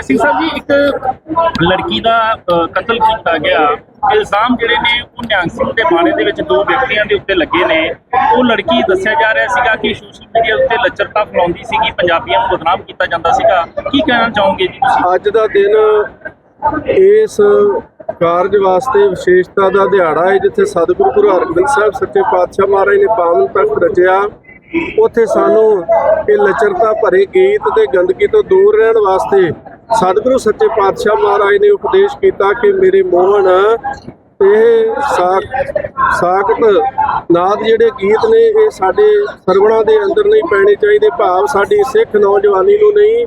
ਸਿੰਘ ਸਾਹਿਬ ਜੀ, ਇੱਕ ਲੜਕੀ ਦਾ ਕਤਲ ਕੀਤਾ ਗਿਆ। ਇਲਜ਼ਾਮ ਜਿਹੜੇ ਨੇ, ਉਹ ਨਿਹੰਗ ਸਿੰਘ ਦੇ ਬਾਣੇ ਦੇ ਵਿੱਚ ਦੋ ਵਿਅਕਤੀਆਂ ਦੇ ਉੱਤੇ ਲੱਗੇ ਨੇ। ਉਹ ਲੜਕੀ ਦੱਸਿਆ ਜਾ ਰਿਹਾ ਸੀਗਾ ਕਿ ਸੋਸ਼ਲ ਮੀਡੀਆ ਉੱਤੇ ਲੱਚਰਤਾ ਫੈਲਾਉਂਦੀ ਸੀਗੀ, ਪੰਜਾਬੀਆਂ ਨੂੰ ਬਦਨਾਮ ਕੀਤਾ ਜਾਂਦਾ ਸੀਗਾ। ਕੀ ਕਹਿਣਾ ਚਾਹੋਗੇ ਜੀ ਤੁਸੀਂ? ਅੱਜ ਦਾ ਦਿਨ ਇਸ ਕਾਰਜ ਵਾਸਤੇ ਵਿਸ਼ੇਸ਼ਤਾ ਦਾ ਦਿਹਾੜਾ ਹੈ, ਜਿੱਥੇ ਸਤਿਗੁਰੂ ਗੁਰੂ ਹਰਗੋਬਿੰਦ ਸਾਹਿਬ ਸੱਚੇ ਪਾਤਸ਼ਾਹ ਮਹਾਰਾਜ ਨੇ ਪਾਵਨ ਤਖਤ ਰਚਿਆ। ਉੱਥੇ ਸਾਨੂੰ ਇਹ ਲਚਰਤਾ ਭਰੇ ਗੀਤ ਤੇ ਗੰਦਗੀ ਤੋਂ ਦੂਰ ਰਹਿਣ ਵਾਸਤੇ ਸਤਿਗੁਰੂ ਸੱਚੇ ਪਾਤਸ਼ਾਹ ਮਹਾਰਾਜ ਨੇ ਉਪਦੇਸ਼ ਕੀਤਾ ਕਿ ਮੇਰੇ ਮੋਹਨ, ਇਹ ਸਾਖ, ਸਾਖਤ ਨਾਦ ਜਿਹੜੇ ਗੀਤ ਨੇ, ਇਹ ਸਾਡੇ ਸਰਵਣਾ ਦੇ ਅੰਦਰ ਨਹੀਂ ਪੈਣੇ ਚਾਹੀਦੇ। ਭਾਵ ਸਾਡੀ ਸਿੱਖ ਨੌਜਵਾਨੀ ਨੂੰ ਨਹੀਂ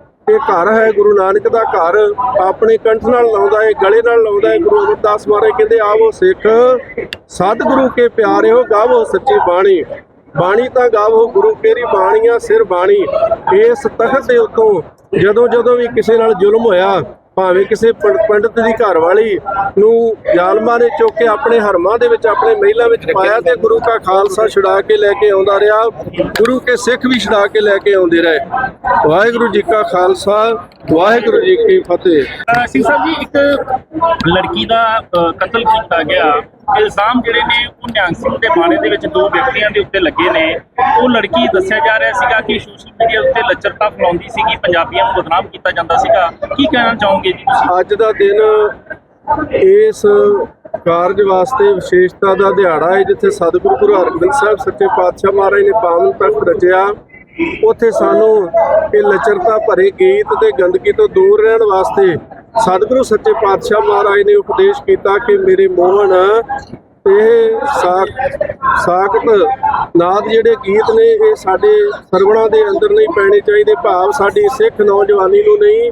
ਇਹ ਘਰ ਹੈ, ਗੁਰੂ ਨਾਨਕ ਦਾ ਘਰ। ਆਪਣੇ ਕੰਠ ਨਾਲ ਲਾਉਂਦਾ ਹੈ, ਗਲੇ ਨਾਲ ਲਾਉਂਦਾ ਹੈ, ਗੁਰੂ ਅਮਰਦਾਸ ਮਹਾਰਾਜ ਕਹਿੰਦੇ, ਆਵੋ ਸਿੱਖ, ਸਤਿਗੁਰੂ ਕੇ ਪਿਆਰਿਓ, ਗਾਵੋ ਸੱਚੀ ਬਾਣੀ। ਬਾਣੀ ਤਾਂ ਗਾਵੋ, ਗੁਰੂ ਤੇਰੀ ਬਾਣੀਆਂ ਸਿਰ ਬਾਣੀ। ਇਸ ਤਖਤ ਦੇ ਉੱਤੋਂ ਜਦੋਂ ਜਦੋਂ ਵੀ ਕਿਸੇ ਨਾਲ ਜ਼ੁਲਮ ਹੋਇਆ ਭਾਵੇਂ ਕਿਸੇ ਪੰਡਤ ਦੀ ਘਰ ਵਾਲੀ ਨੂੰ ਜ਼ਾਲਮਾਂ ਨੇ ਚੁੱਕ ਕੇ ਆਪਣੇ ਹਰਮਾਂ ਦੇ ਵਿੱਚ, ਆਪਣੇ ਮਹਿਲਾਂ ਵਿੱਚ ਪਾਇਆ ਤੇ ਗੁਰੂ ਕਾ ਖਾਲਸਾ ਛੁਡਾ ਕੇ ਲੈ ਕੇ ਆਉਂਦਾ ਰਿਹਾ। ਗੁਰੂ ਕੇ ਸਿੱਖ ਵੀ ਛੁਡਾ ਕੇ ਲੈ ਕੇ ਆਉਂਦੇ ਰਹੇ। ਵਾਹਿਗੁਰੂ ਜੀ ਕਾ ਖਾਲਸਾ, ਵਾਹਿਗੁਰੂ ਜੀ ਕੀ ਫਤਿਹ। ਸਿੰਘ ਸਾਹਿਬ ਜੀ, ਇੱਕ ਲੜਕੀ ਦਾ ਕਤਲ ਕੀਤਾ ਗਿਆ। ਇਲਜ਼ਾਮ ਜਿਹੜੇ ਨੇ ਉਹ ਨਿਹੰਗ ਸਿੰਘ ਦੇ ਬਾਣੇ ਦੇ ਵਿੱਚ ਦੋ ਵਿਅਕਤੀਆਂ ਦੇ ਉੱਤੇ ਲੱਗੇ ਨੇ। ਉਹ ਲੜਕੀ ਦੱਸਿਆ ਜਾ ਰਿਹਾ ਸੀਗਾ ਕਿ ਸੋਸ਼ਲ ਮੀਡੀਆ ਉੱਤੇ ਲੱਚਰਤਾ ਫੈਲਾਉਂਦੀ ਸੀਗੀ, ਪੰਜਾਬੀਆਂ ਨੂੰ ਬਦਨਾਮ ਕੀਤਾ ਜਾਂਦਾ ਸੀਗਾ। ਕੀ ਕਹਿਣਾ ਚਾਹੋਗੇ ਜੀ ਤੁਸੀਂ? ਅੱਜ ਦਾ ਦਿਨ ਇਸ ਕਾਰਜ ਵਾਸਤੇ ਵਿਸ਼ੇਸ਼ਤਾ ਦਾ ਦਿਹਾੜਾ ਹੈ, ਜਿੱਥੇ ਸਤਿਗੁਰੂ ਗੁਰੂ ਹਰਗੋਬਿੰਦ ਸਾਹਿਬ ਸੱਚੇ ਪਾਤਸ਼ਾਹ ਮਹਾਰਾਜ ਨੇ ਪਾਵਨ ਤਖਤ ਰਚਿਆ। ਉੱਥੇ ਸਾਨੂੰ ਇਹ ਲਚਰਤਾ ਭਰੇ ਗੀਤ ਤੇ ਗੰਦਗੀ ਤੋਂ ਦੂਰ ਰਹਿਣ ਵਾਸਤੇ ਸਤਿਗੁਰੂ ਸੱਚੇ ਪਾਤਸ਼ਾਹ ਮਹਾਰਾਜ ਨੇ ਉਪਦੇਸ਼ ਕੀਤਾ ਕਿ ਮੇਰੇ ਮੋਹਨ ਇਹ ਸਾਖ, ਸਾਖਤ ਨਾਦ ਜਿਹੜੇ ਗੀਤ ਨੇ, ਇਹ ਸਾਡੇ ਸਰਵਣਾ ਦੇ ਅੰਦਰ ਨਹੀਂ ਪੈਣੇ ਚਾਹੀਦੇ। ਭਾਵ ਸਾਡੀ ਸਿੱਖ ਨੌਜਵਾਨੀ ਨੂੰ ਨਹੀਂ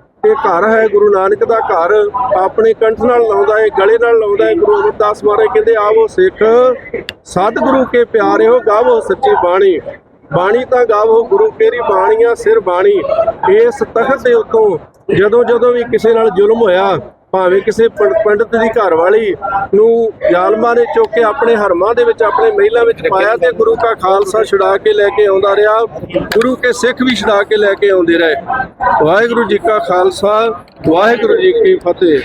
ਇਹ ਘਰ ਹੈ, ਗੁਰੂ ਨਾਨਕ ਦਾ ਘਰ। ਆਪਣੇ ਕੰਠ ਨਾਲ ਲਾਉਂਦਾ ਹੈ, ਗਲੇ ਨਾਲ ਲਾਉਂਦਾ ਹੈ, ਗੁਰੂ ਅਮਰਦਾਸ ਮਹਾਰਾਜ ਕਹਿੰਦੇ, ਆਵੋ ਸਿੱਖ, ਸਤਿਗੁਰੂ ਕੇ ਪਿਆਰਿਓ, ਗਾਵੋ ਸੱਚੀ ਬਾਣੀ। ਬਾਣੀ ਤਾਂ ਗਾਵੋ, ਗੁਰੂ ਤੇਰੀ ਬਾਣੀਆਂ ਸਿਰ ਬਾਣੀ। ਇਸ ਤਖਤ ਦੇ ਉੱਤੋਂ ਜਦੋਂ ਜਦੋਂ ਵੀ ਕਿਸੇ ਨਾਲ ਜ਼ੁਲਮ ਹੋਇਆ ਭਾਵੇਂ ਕਿਸੇ ਪੰਡ- ਪੰਡਤ ਦੀ ਘਰ ਵਾਲੀ ਨੂੰ ਜ਼ਾਲਮਾਂ ਨੇ ਚੁੱਕ ਕੇ ਆਪਣੇ ਹਰਮਾਂ ਦੇ ਵਿੱਚ ਆਪਣੇ ਮਹਿਲਾਂ ਵਿੱਚ ਪਾਇਆ ਤੇ ਗੁਰੂ ਕਾ ਖਾਲਸਾ ਛੁਡਾ ਕੇ ਲੈ ਕੇ ਆਉਂਦਾ ਰਿਹਾ ਗੁਰੂ ਕੇ ਸਿੱਖ ਵੀ ਛੁਡਾ ਕੇ ਲੈ ਕੇ ਆਉਂਦੇ ਰਹੇ। ਵਾਹਿਗੁਰੂ ਜੀ ਕਾ ਖਾਲਸਾ ਵਾਹਿਗੁਰੂ ਜੀ ਕੀ ਫਤਿਹ।